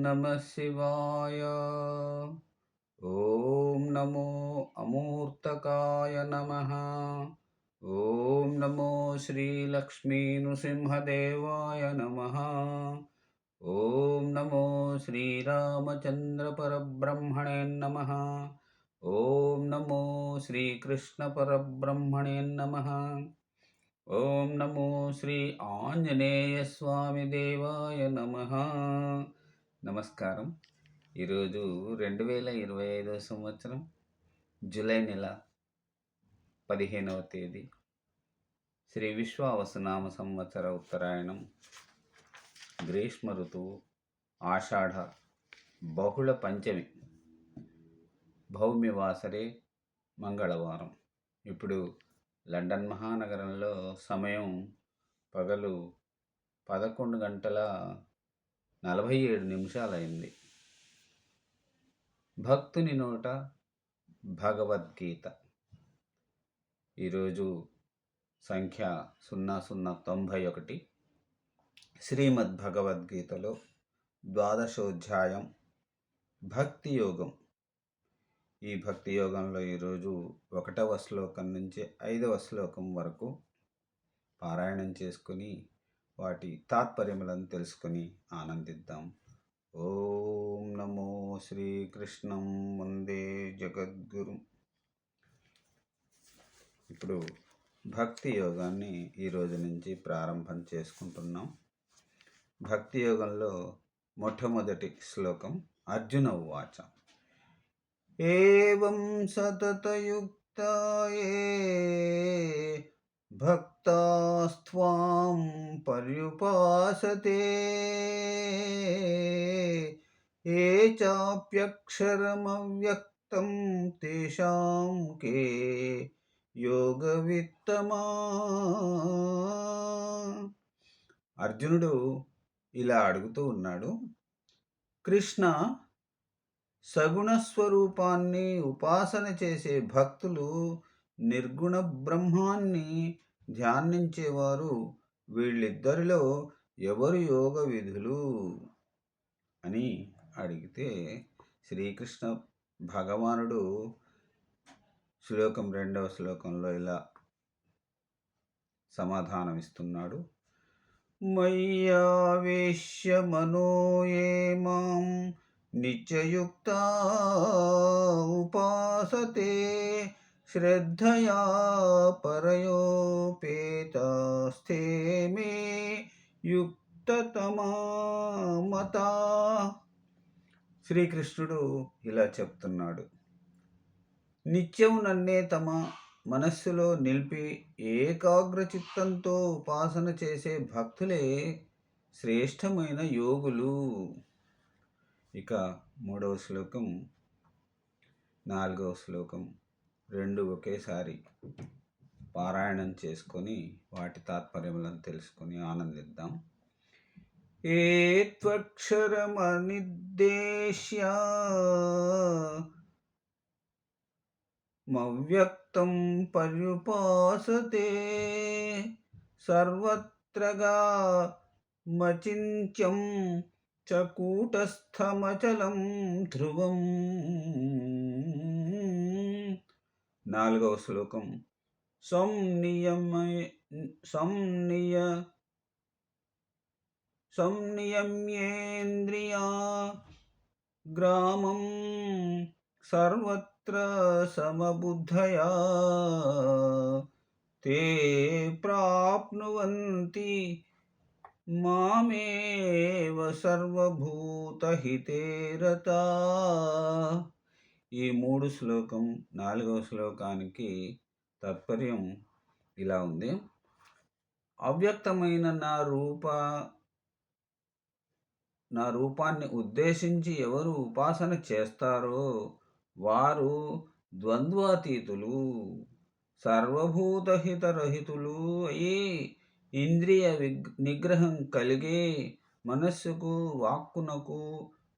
नमः शिवाय। ओम नमो अमूर्तकाय नमः। ओम नमो श्रीलक्ष्मीनृसिंहदेवाय नमः। ओं नमो श्रीरामचन्द्रपरब्रह्मणे नमः। ओं नमो श्रीकृष्णपरब्रह्मणे नमः। ओं नमो श्री आञ्जनेयस्वामिदेवाय नमः। నమస్కారం. ఈరోజు రెండు వేల ఇరవై ఐదవ సంవత్సరం జూలై నెల పదిహేనవ తేదీ. శ్రీ విశ్వావసనామ సంవత్సర ఉత్తరాయణం. గ్రీష్మ ఋతువు ఆషాఢ బహుళ పంచమి భౌమ్యవాసరే మంగళవారం. ఇప్పుడు లండన్ మహానగరంలో సమయం పగలు పదకొండు గంటల నలభై ఏడు నిమిషాలైంది. భక్తుని నోట భగవద్గీత. ఈరోజు సంఖ్య సున్నా సున్నా తొంభై ఒకటి. శ్రీమద్ భగవద్గీతలో ద్వాదశోధ్యాయం భక్తి యోగం. ఈ భక్తి యోగంలో ఈరోజు ఒకటవ శ్లోకం నుంచి ఐదవ శ్లోకం వరకు పారాయణం చేసుకుని వాటి తాత్పర్యములను తెలుసుకుని ఆనందిద్దాం. ఓం నమో శ్రీకృష్ణం వందే జగద్గురు. ఇప్పుడు భక్తి యోగాన్ని ఈరోజు నుంచి ప్రారంభం చేసుకుంటున్నాం. భక్తి యోగంలో మొట్టమొదటి శ్లోకం అర్జున ఉవాచ. ఏం సతతయుక్త భక్తస్వాం పర్యుపాసతే ఏ చాప్యక్షరమవ్యక్తం తేషాం కే యోగవిత్తమా అర్జునుడు ఇలా అడుగుతూ ఉన్నాడు కృష్ణ సగుణ స్వరూపాన్ని ఉపాసన చేసే భక్తులు నిర్గుణ బ్రహ్మాన్ని ధ్యానించేవారు వీళ్ళిద్దరిలో ఎవరు యోగ విధులు? అని అడిగితే శ్రీకృష్ణ భగవానుడు శ్లోకం రెండవ శ్లోకంలో ఇలా సమాధానమిస్తున్నాడు. మయ్యావేశ్య మనోయే మాం నిత్యయుక్త ఉపాసతే శ్రద్ధయా పరయోపేతస్థే మే యుక్తతమా మత శ్రీకృష్ణుడు ఇలా చెప్తున్నాడు. నిత్యం నన్నే తమ మనస్సులో నిలిపి ఏకాగ్ర చిత్తంతో ఉపాసన చేసే భక్తులే శ్రేష్టమైన యోగులు. ఇక మూడవ శ్లోకం నాలుగవ శ్లోకం రెండు ఒకేసారి పారాయణం చేసుకొని వాటి తాత్పర్యములను తెలుసుకొని ఆనందిద్దాం. ఏత్వక్షరమనిర్దేశ్య మవ్యక్తం పర్యుపాసతే సర్వత్రగా మచింత్యం చకూటస్థమచలం ధ్రువం. నాలుగవ శ్లోకం సంనియమయ సంనియ సంనియమ్యేంద్రియా గ్రామం సర్వత్ర సమబుద్ధయా తే ప్రాప్నువంతి మామేవ సర్వభూతహితేరత ఈ మూడు శ్లోకం నాలుగవ శ్లోకానికి తాత్పర్యం ఇలా ఉంది. అవ్యక్తమైన నా రూప నా రూపాన్ని ఉద్దేశించి ఎవరు ఉపాసన చేస్తారో వారు ద్వంద్వాతీతులు సర్వభూతహితరహితులు అయి ఇంద్రియ నిగ్రహం కలిగి మనస్సుకు వాక్కునకు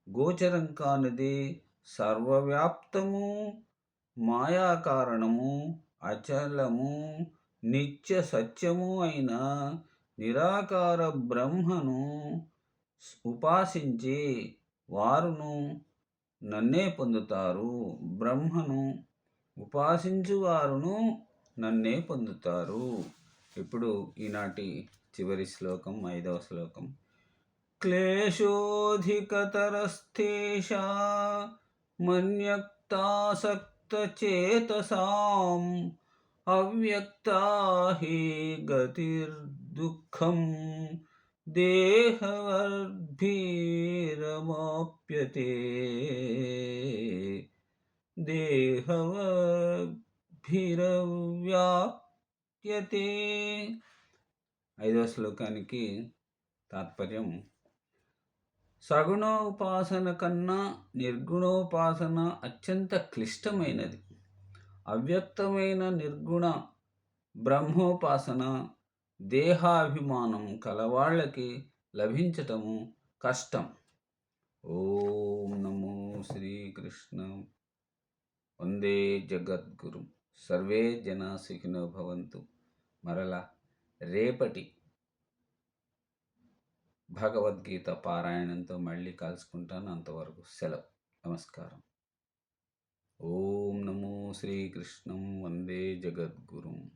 గోచరం కానిది సర్వవ్యాప్తము మాయాకారణము అచలము నిత్య సత్యము అయిన నిరాకార బ్రహ్మను ఉపాసించి వారును నన్నే పొందుతారు. బ్రహ్మను ఉపాసించు వారును నన్నే పొందుతారు. ఇప్పుడు ఈనాటి చివరి శ్లోకం ఐదవ శ్లోకం. క్లేశోధికతరస్థేషా మన్యక్తాసక్తచేతసాం అవ్యక్తా హి గతిర్దుఃఖం దేహవర్భిరమాప్యతే దేహవర్భిరవ్యాప్యతే ఐదవ శ్లోకానికి తాత్పర్యం సగుణోపాసన కన్నా నిర్గుణోపాసన అత్యంత క్లిష్టమైనది. అవ్యక్తమైన నిర్గుణ బ్రహ్మోపాసన దేహాభిమానం కలవాళ్ళకి లభించటము కష్టం. ఓం నమో శ్రీకృష్ణ. వందే జగద్గురు. సర్వే జన సుఖినో భవంతు. మరలా రేపటి భగవద్గీత పారాయణంతో మళ్ళీ కలుసుకుంటాను. అంతవరకు సెలవు. నమస్కారం. ఓం నమో శ్రీకృష్ణం వందే జగద్గురుం.